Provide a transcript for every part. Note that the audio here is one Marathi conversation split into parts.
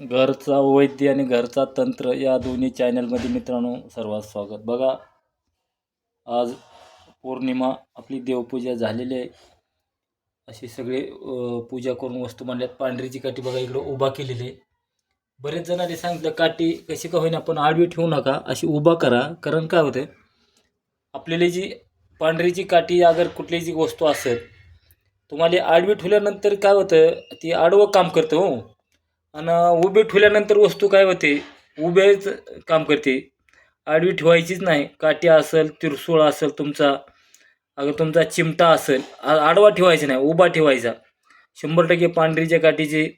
घरचा वैद्य आणि घरचा तंत्र या दोन्ही चॅनलमध्ये मित्रांनो सर्वात स्वागत. बघा आज पौर्णिमा आपली देवपूजा झालेली आहे. अशी सगळे पूजा करून वस्तू मांडल्यात. पांढरीची काठी बघा इकडं उभा केलेली आहे. बरेच जणांनी सांगितलं काठी कशी का होईना पण आडवी ठेवू नका अशी उभा करा. कारण काय होतं आपल्याला जी पांढरीची काठी अगर कुठली जी वस्तू असेल तुम्हाला आडवी ठेवल्यानंतर काय होतं ती आडवं काम करतं हो. आणि उभे ठेवल्यानंतर वस्तू काय होते? उभेच काम करते. आडवी ठेवायचीच नाही. काठी असेल तिरसूळ असेल तुमचा अगर तुमचा चिमटा असेल आ- आडवा ठेवायचा नाही उभा ठेवायचा. शंभर टक्के पांढरीच्या काठीची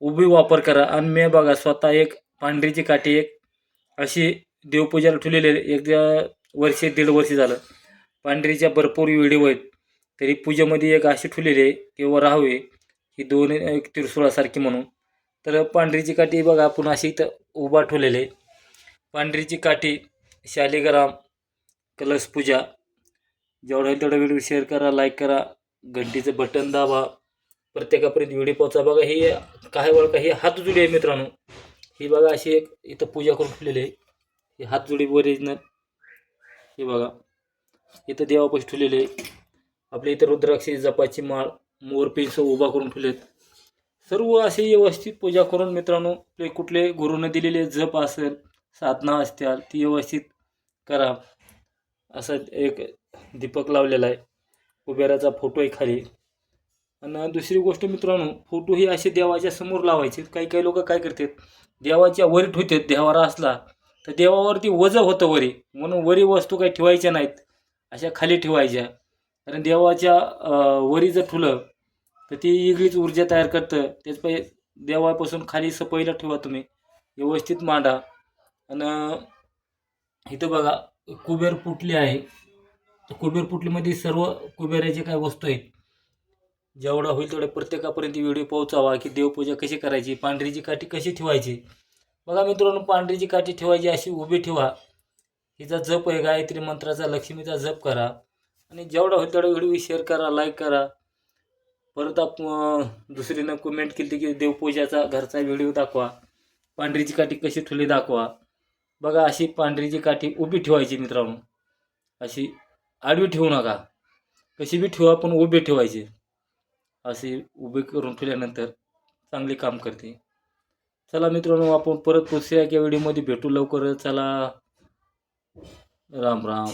उभी वापर करा आणि मी बघा स्वतः एक पांढरीची काठी एक अशी देवपूजाला ठेवलेली एक वर्षे दीड वर्ष झालं. पांढरीच्या भरपूर व्हिडिओ आहेत. तरी पूजेमध्ये एक अशी ठेवलेली आहे किंवा राहावे ही दोन एक तिरसुळासारखी म्हणून. तर पांढरीची काठी बघा आपण अशी इथं उभा ठेवलेली आहे. पांढरीची काठी शालिग्राम कलश पूजा. जेवढा होईल तेवढा व्हिडिओ शेअर करा लाईक करा. घंटीचं बटन दाबा. प्रत्येकापर्यंत व्हिडिओ पोचा बघा ही काय बघा ही हातजुडी आहे मित्रांनो. ही बघा अशी एक इथं पूजा करून ठेवलेली आहे. ही हातजुडी ओरिजिनल हे बघा इथं देवापाशी ठेवलेली आहे. आपल्या इथं रुद्राक्षी जपाची माळ मोरपिंस उभा करून ठेवलेत. सर्व असे व्यवस्थित पूजा करून मित्रांनो आपले कुठले गुरुनं दिलेले जप असेल साधना असतील ती व्यवस्थित करा. असं एक दीपक लावलेला आहे. कुबेराचा फोटो आहे खाली. आणि दुसरी गोष्ट मित्रांनो फोटो ही असे देवाच्या समोर लावायचे. काही काही लोक काय करतात देवाच्या वरी ठेवतात. देवारा असला तर देवावरती वजं होतं वरी. म्हणून वरी वस्तू काही ठेवायच्या नाहीत. अशा खाली ठेवायच्या. कारण देवाच्या वरी जर ठुलं तर ती वेगळीच ऊर्जा तयार करतं. त्याच पाहिजे देवापासून खाली सपईला ठेवा तुम्ही. व्यवस्थित मांडा. आणि इथं बघा कुबेर पुटली आहे. तर कुबेर पुटलीमध्ये सर्व कुबेराचे काय वस्तू आहेत? जेवढा होईल तेवढ्या प्रत्येकापर्यंत व्हिडिओ पोहोचावा की देवपूजा कशी करायची पांढरीची काठी कशी ठेवायची? बघा मित्रांनो पांढरीची काठी ठेवायची अशी उभी ठेवा. हिचा जप आहे गायत्री मंत्राचा लक्ष्मीचा जप करा. आणि जेवढा होईल तेवढा व्हिडिओ शेअर करा लाईक करा. परत आप दुसरीनं कमेंट केली की देवपूजाचा घरचा व्हिडिओ दाखवा. पांढरीची काठी कशी ठुली दाखवा. बघा अशी पांढरीची काठी उभी ठेवायची मित्रांनो. अशी आडवी ठेवू नका. कशी बी ठेवा पण उभी ठेवायची. अशी उभी करून ठेवल्यानंतर चांगली काम करते. चला मित्रांनो आपण परत दुसऱ्या एका व्हिडिओमध्ये भेटू लवकरच. चला. राम राम.